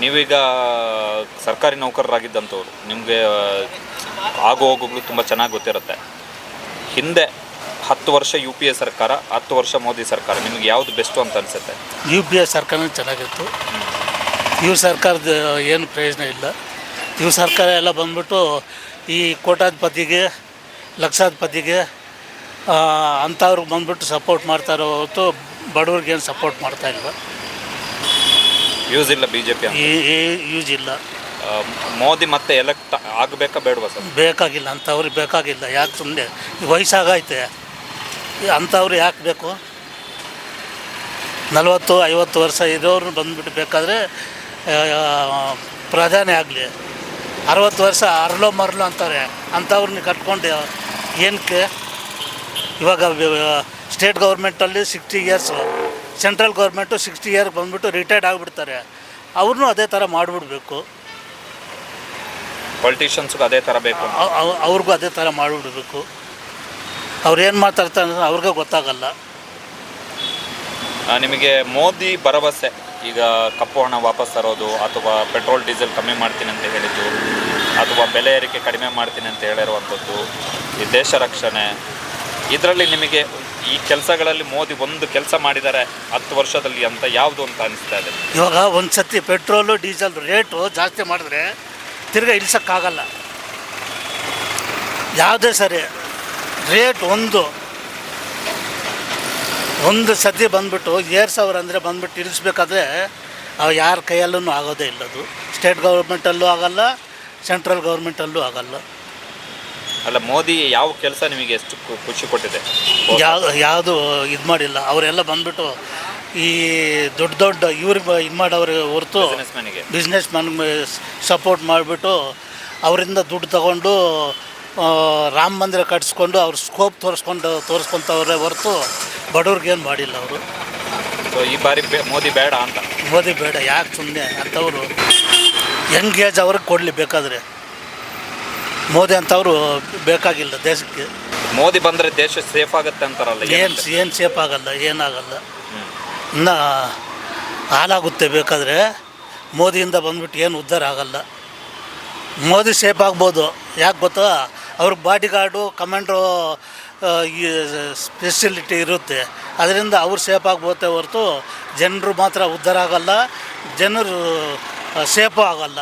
ನೀವೀಗ ಸರ್ಕಾರಿ ನೌಕರರಾಗಿದ್ದಂಥವ್ರು, ನಿಮಗೆ ಆಗು ಹೋಗುಗಳು ತುಂಬ ಚೆನ್ನಾಗಿ ಗೊತ್ತಿರುತ್ತೆ. ಹಿಂದೆ ಹತ್ತು ವರ್ಷ ಯು ಪಿ ಎ ಸರ್ಕಾರ, ಹತ್ತು ವರ್ಷ ಮೋದಿ ಸರ್ಕಾರ, ನಿಮಗೆ ಯಾವುದು ಬೆಸ್ಟು ಅಂತ ಅನಿಸುತ್ತೆ? ಯು ಪಿ ಎ ಸರ್ಕಾರ ಚೆನ್ನಾಗಿತ್ತು. ಇವ್ರ ಸರ್ಕಾರದ ಏನು ಪ್ರಯೋಜನ ಇಲ್ಲ. ಇವ್ರ ಸರ್ಕಾರ ಎಲ್ಲ ಬಂದ್ಬಿಟ್ಟು ಈ ಕೋಟಾಧಿಪತಿಗೆ ಲಕ್ಷಾಧಿಪತಿಗೆ ಅಂಥವ್ರಿಗೆ ಬಂದ್ಬಿಟ್ಟು ಸಪೋರ್ಟ್ ಮಾಡ್ತಾರೋ ಇರೋ ಹೊತ್ತು ಏನು ಸಪೋರ್ಟ್ ಮಾಡ್ತಾ ಇಲ್ಲ. ಯೂಸ್ ಇಲ್ಲ ಬಿ ಜೆ ಪಿ ಯೂಸ್ ಇಲ್ಲ. ಮೋದಿ ಮತ್ತೆ ಎಲೆಕ್ಟ್ ಆಗಬೇಕಾ ಬೇಡವಾ ಸರ್? ಬೇಕಾಗಿಲ್ಲ ಅಂಥವ್ರಿಗೆ ಬೇಕಾಗಿಲ್ಲ. ಯಾಕೆ ಸುಮ್ಮನೆ ವಯಸ್ಸಾಗೈತೆ ಅಂಥವ್ರು ಯಾಕೆ ಬೇಕು? ನಲವತ್ತು ಐವತ್ತು ವರ್ಷ ಇರೋರು ಬಂದ್ಬಿಟ್ಟು ಬೇಕಾದರೆ ಪ್ರಧಾನಿ ಆಗಲಿ. ಅರವತ್ತು ವರ್ಷ ಅರಲೋ ಮರಳು ಅಂತಾರೆ. ಅಂಥವ್ರನ್ನ ಕಟ್ಕೊಂಡು ಏನಕ್ಕೆ ಇವಾಗ state ಗೌರ್ಮೆಂಟಲ್ಲಿ sixty years central government sixty year ಬಂದ್ಬಿಟ್ಟು ರಿಟೈರ್ಡ್ ಆಗಿಬಿಡ್ತಾರೆ. ಅವ್ರನ್ನೂ ಅದೇ ಥರ ಮಾಡಿಬಿಡ್ಬೇಕು. ಪೊಲಿಟಿಷಿಯನ್ಸ್ಗೂ ಅದೇ ಥರ ಬೇಕು ಅವ್ರಿಗೂ ಅದೇ ಥರ ಮಾಡಿಬಿಡ್ಬೇಕು. ಅವ್ರು ಏನು ಮಾತಾಡ್ತಾರೆ ಅಂದ್ರೆ ಅವ್ರಿಗೆ ಗೊತ್ತಾಗಲ್ಲ. ಆ, ನಿಮಗೆ ಮೋದಿ ಭರವಸೆ. ಈಗ ಕಪ್ಪು ಹಣ ವಾಪಸ್ ತರೋದು ಅಥವಾ ಪೆಟ್ರೋಲ್ ಡೀಸೆಲ್ ಕಮ್ಮಿ ಮಾಡ್ತೀನಿ ಅಂತ ಹೇಳಿದ್ದು ಅಥವಾ ಬೆಲೆ ಏರಿಕೆ ಕಡಿಮೆ ಮಾಡ್ತೀನಿ ಅಂತ ಹೇಳಿರುವಂಥದ್ದು ಈ ದೇಶ ರಕ್ಷಣೆ ಇದರಲ್ಲಿ ನಿಮಗೆ ಈ ಕೆಲಸಗಳಲ್ಲಿ ಮೋದಿ ಒಂದು ಕೆಲಸ ಮಾಡಿದ್ದಾರೆ ಹತ್ತು ವರ್ಷದಲ್ಲಿ ಅಂತ ಯಾವುದು ಅಂತ ಅನಿಸ್ತಾ ಇದೆ? ಇವಾಗ ಒಂದು ಸತಿ ಪೆಟ್ರೋಲು, ಡೀಸೆಲ್ ರೇಟು ಜಾಸ್ತಿ ಮಾಡಿದ್ರೆ ತಿರ್ಗಾ ಇಳಿಸೋಕ್ಕಾಗಲ್ಲ. ಯಾವುದೇ ಸರಿ ರೇಟ್ ಒಂದು ಒಂದು ಸತಿ ಬಂದ್ಬಿಟ್ಟು ಏರ್ ಸಾವಿರ ಅಂದರೆ ಬಂದ್ಬಿಟ್ಟು ಇಳಿಸ್ಬೇಕಾದ್ರೆ ಅವು ಯಾರ ಕೈಯಲ್ಲೂ ಆಗೋದೇ ಇಲ್ಲದು. ಸ್ಟೇಟ್ ಗೌರ್ಮೆಂಟಲ್ಲೂ ಆಗಲ್ಲ, ಸೆಂಟ್ರಲ್ ಗೌರ್ಮೆಂಟಲ್ಲೂ ಆಗಲ್ಲ. ಅಲ್ಲ ಮೋದಿ ಯಾವ ಕೆಲಸ ನಿಮಗೆ ಎಷ್ಟು ಖು- ಖುಷಿ ಕೊಟ್ಟಿದೆ? ಯಾವ ಯಾವುದು ಇದು ಮಾಡಿಲ್ಲ. ಅವರೆಲ್ಲ ಬಂದ್ಬಿಟ್ಟು ಈ ದೊಡ್ಡ ದೊಡ್ಡ ಇವ್ರಿಗೆ ಇದು ಮಾಡೋರು ಹೊರತು ಬಿಸ್ನೆಸ್ಮನ್ಗೆ ಬಿಸ್ನೆಸ್ ಮ್ಯಾನ್ ಸಪೋರ್ಟ್ ಮಾಡಿಬಿಟ್ಟು ಅವರಿಂದ ದುಡ್ಡು ತಗೊಂಡು ಆ, ರಾಮ ಮಂದಿರ ಕಟ್ಸ್ಕೊಂಡು ಅವ್ರ ಸ್ಕೋಪ್ ತೋರಿಸ್ಕೊಂಡು ತೋರಿಸ್ಕೊಂತವ್ರೆ ಹೊರತು ಬಡವ್ರಿಗೇನು ಮಾಡಿಲ್ಲ ಅವರು. ಸೊ ಈ ಬಾರಿ ಬೆ- ಮೋದಿ ಬೇಡ ಅಂತ. ಮೋದಿ ಬೇಡ. ಯಾಕೆ ಸುಮ್ಮನೆ ಅಂಥವ್ರು ಯಂಗ್ ಏಜ್ ಅವ್ರಿಗೆ ಕೊಡಲಿ ಬೇಕಾದರೆ. ಮೋದಿ ಅಂತವರು ಬೇಕಾಗಿಲ್ಲ ದೇಶಕ್ಕೆ. ಮೋದಿ ಬಂದರೆ ದೇಶ ಸೇಫ್ ಆಗುತ್ತೆ ಅಂತಾರಲ್ಲ ಏನು? ಏನು ಸೇಫ್ ಆಗಲ್ಲ ಏನಾಗಲ್ಲ. ಇನ್ನು ಹಾಲಾಗುತ್ತೆ ಬೇಕಾದರೆ ಮೋದಿಯಿಂದ ಬಂದ್ಬಿಟ್ಟು ಏನು ಉದ್ಧಾರ ಆಗಲ್ಲ. ಮೋದಿ ಸೇಫ್ ಆಗ್ಬೋದು. ಯಾಕೆ ಗೊತ್ತಾ? ಅವ್ರ ಬಾಡಿ ಗಾರ್ಡು ಕಮಾಂಡ್ರು ಈ ಸ್ಪೆಷಲಿಟಿ ಇರುತ್ತೆ. ಅದರಿಂದ ಅವ್ರು ಸೇಫ್ ಆಗ್ಬೋತೆ ಹೊರತು ಜನರು ಮಾತ್ರ ಉದ್ಧಾರ ಆಗಲ್ಲ. ಜನರು ಸೇಫು ಆಗಲ್ಲ.